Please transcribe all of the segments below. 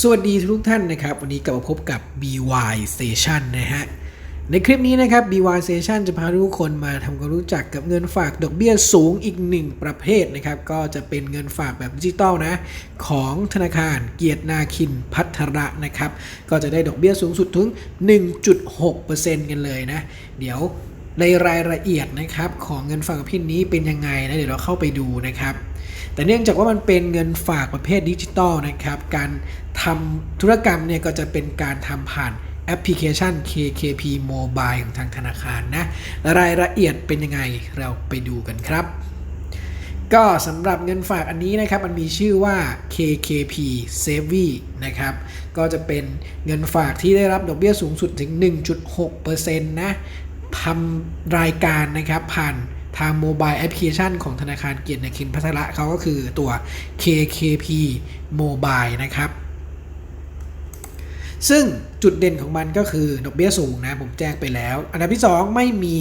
สวัสดีทุกท่านนะครับ วันนี้กลับมาพบกับ BY Station นะฮะ ในคลิปนี้นะครับ BY Station จะพาทุกคนมาทำความรู้จักกับเงินฝากดอกเบี้ยสูงอีกหนึ่งประเภทนะครับ ก็จะเป็นเงินฝากแบบดิจิตอลนะ ของธนาคารเกียรตินาคินพัทระนะครับ ก็จะได้ดอกเบี้ยสูงสุดถึง 1.6%กันเลยนะ เดี๋ยว ในรายละเอียดนะครับของเงินฝากประเภทนี้เป็นยังไงนะเดี๋ยวเราเข้าไปดูนะครับ แต่เนื่องจากว่ามันเป็นเงินฝากประเภทดิจิตอลนะครับ การทำธุรกรรมเนี่ยก็จะเป็นการทำผ่านแอปพลิเคชัน KKP Mobile ของทางธนาคารนะรายละเอียดเป็นยังไงเราไปดูกันครับ ก็สำหรับเงินฝากอันนี้นะครับ มันมีชื่อว่า KKP Savvy นะครับ ก็จะเป็นเงินฝากที่ได้รับดอกเบี้ยสูงสุดถึง 1.6%นะ ทำรายการนะครับผ่านทางโมบายแอปพลิเคชันของธนาคารเกียรตินาคินพัทระเขาก็คือตัว KKP Mobile นะครับ ซึ่งจุดเด่นของมันก็คือดอกเบี้ยสูงนะ ผมแจ้งไปแล้ว อันดับที่ 2 ไม่มี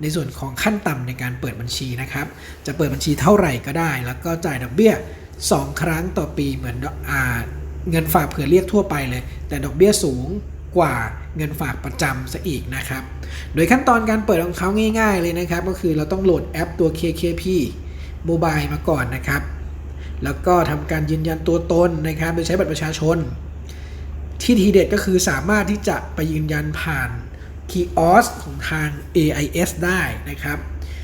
ในส่วนของขั้นต่ำในการเปิดบัญชีนะครับ จะเปิดบัญชีเท่าไหร่ก็ได้ แล้วก็จ่ายดอกเบี้ย 2 ครั้งต่อปีเหมือนอาเงินฝากเผื่อเรียกทั่วไปเลย แต่ดอกเบี้ยสูง กว่าเงินฝากประจำซะอีกนะครับ โดยขั้นตอนการเปิดของเขาง่ายๆเลยนะครับ ก็คือเราต้องโหลดแอปตัว KKP Mobile มาก่อนนะครับ แล้วก็ทำการยืนยันตัวตนนะครับ โดยใช้บัตรประชาชน ที่ทีเด็ดก็คือสามารถที่จะไปยืนยันผ่านคีออสของทาง AIS ได้นะครับ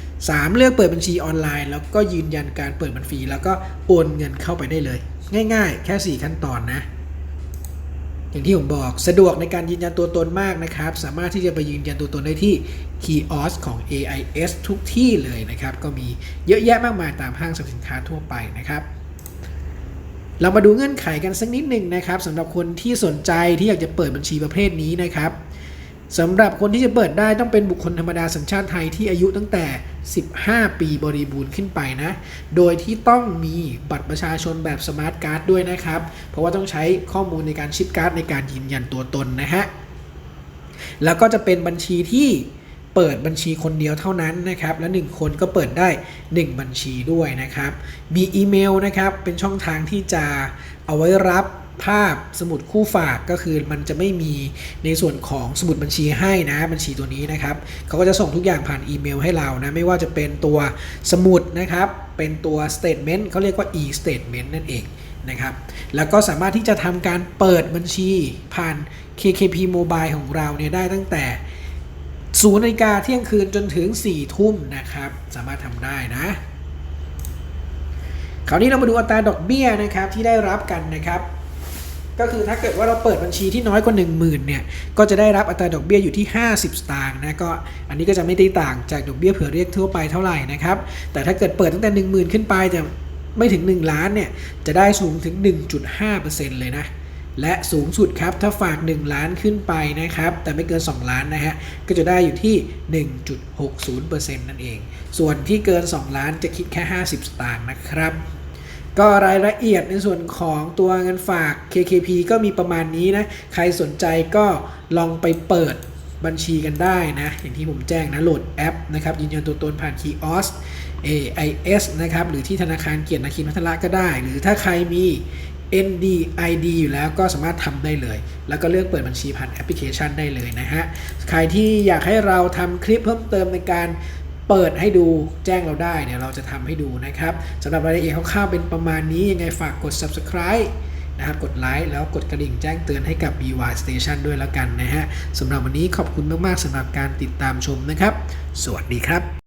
3. เลือกเปิดบัญชีออนไลน์ แล้วก็ยืนยันการเปิดบัญชีแล้วก็โอนเงินเข้าไปได้เลย ง่ายๆ แค่ 4 ขั้นตอนนะ อย่างที่ผมบอกสะดวกในการยืนยันตัวตนมากนะครับ สามารถที่จะไปยืนยันตัวตนได้ที่ Kiosk ของ AIS ทุกที่เลยนะครับ ก็มีเยอะแยะมากมายตามห้างสรรพสินค้าทั่วไปนะครับเรามาดูเงื่อนไขกันสักนิดหนึ่งนะครับสำหรับคนที่สนใจที่อยากจะเปิดบัญชีประเภทนี้นะครับสำหรับคนที่จะเปิดได้ต้องเป็นบุคคลธรรมดาสัญชาติไทยที่อายุตั้งแต่ 15 ปีบริบูรณ์ขึ้นไปนะ โดยที่ต้องมีบัตรประชาชนแบบสมาร์ทการ์ดด้วยนะครับ เพราะว่าต้องใช้ข้อมูลในการชิปการ์ดในการยืนยันตัวตนนะฮะ แล้วก็จะเป็นบัญชีที่เปิดบัญชีคนเดียวเท่านั้นนะครับ และ 1 คนก็เปิดได้ 1 บัญชีด้วยนะครับ มีอีเมลนะครับ เป็นช่องทางที่จะเอาไว้รับ ภาพสมุดคู่ฝากก็คือมันจะไม่มีในส่วนของสมุดบัญชีให้นะบัญชีตัวนี้นะครับเขาก็จะส่งทุกอย่างผ่านอีเมลให้เรานะไม่ว่าจะเป็นตัวสมุดนะครับเป็นตัว statement เขาเรียกว่า e statement นั่นเองนะครับแล้วก็สามารถที่จะทำการเปิดบัญชีผ่าน KKP Mobile ของเราเนี่ยได้ตั้งแต่ศูนย์นาฬิกาเที่ยงคืนจนถึง4ี่ทุ่มนะครับสามารถทำได้นะคราวนี้เรามาดูอัตราดอกเบี้ยนะครับที่ได้รับกันนะครับ ก็คือถ้าเกิดว่าเราเปิดบัญชีที่น้อยกว่า 1 0,000เนี่ยก็จะได้รับอัตราดอกเบี้ยอยู่ที่ 50 สตางค์นะก็อันนี้ก็จะไม่ได้ต่างจากดอกเบี้ยเผื่อเรียกทั่วไปเท่าไหร่นะครับแต่ถ้าเกิดเปิดตั้งแต่ 1 0,000 ขึ้นไปแต่ไม่ถึง 1 ล้านเนี่ยจะได้สูงถึง 1.5%เลยนะและสูงสุดครับถ้าฝาก 1 ล้านขึ้นไปนะครับ แต่ไม่เกิน 2 ล้านนะฮะก็จะได้อยู่ที่ 1.60%นั่นเอง ส่วนที่เกิน 2 ล้านจะคิดแค่ 50 สตางค์นะครับ ก็รายละเอียดในส่วนของตัวเงินฝาก KKP ก็มีประมาณนี้นะ ใครสนใจก็ลองไปเปิดบัญชีกันได้นะ อย่างที่ผมแจ้งนะ โหลดแอปนะครับ ยืนยันตัวตนผ่าน Kiosk AIS นะครับ หรือที่ธนาคารเกียรตินาคินพัทละก็ได้ หรือถ้าใครมี ND ID อยู่แล้วก็สามารถทำได้เลย แล้วก็เลือกเปิดบัญชีผ่านแอปพลิเคชันได้เลยนะฮะ ใครที่อยากให้เราทำคลิปเพิ่มเติมในการ เปิดให้ดูแจ้งเราได้เดี๋ยวเราจะทำให้ดูนะครับสำหรับรายละเอียดคร่าวๆเป็นประมาณนี้ยังไงฝากกด subscribe นะครับกดไลค์แล้วกดกระดิ่งแจ้งเตือนให้กับ BY Station ด้วยแล้วกันนะฮะสำหรับวันนี้ขอบคุณมากๆสำหรับการติดตามชมนะครับ สวัสดีครับ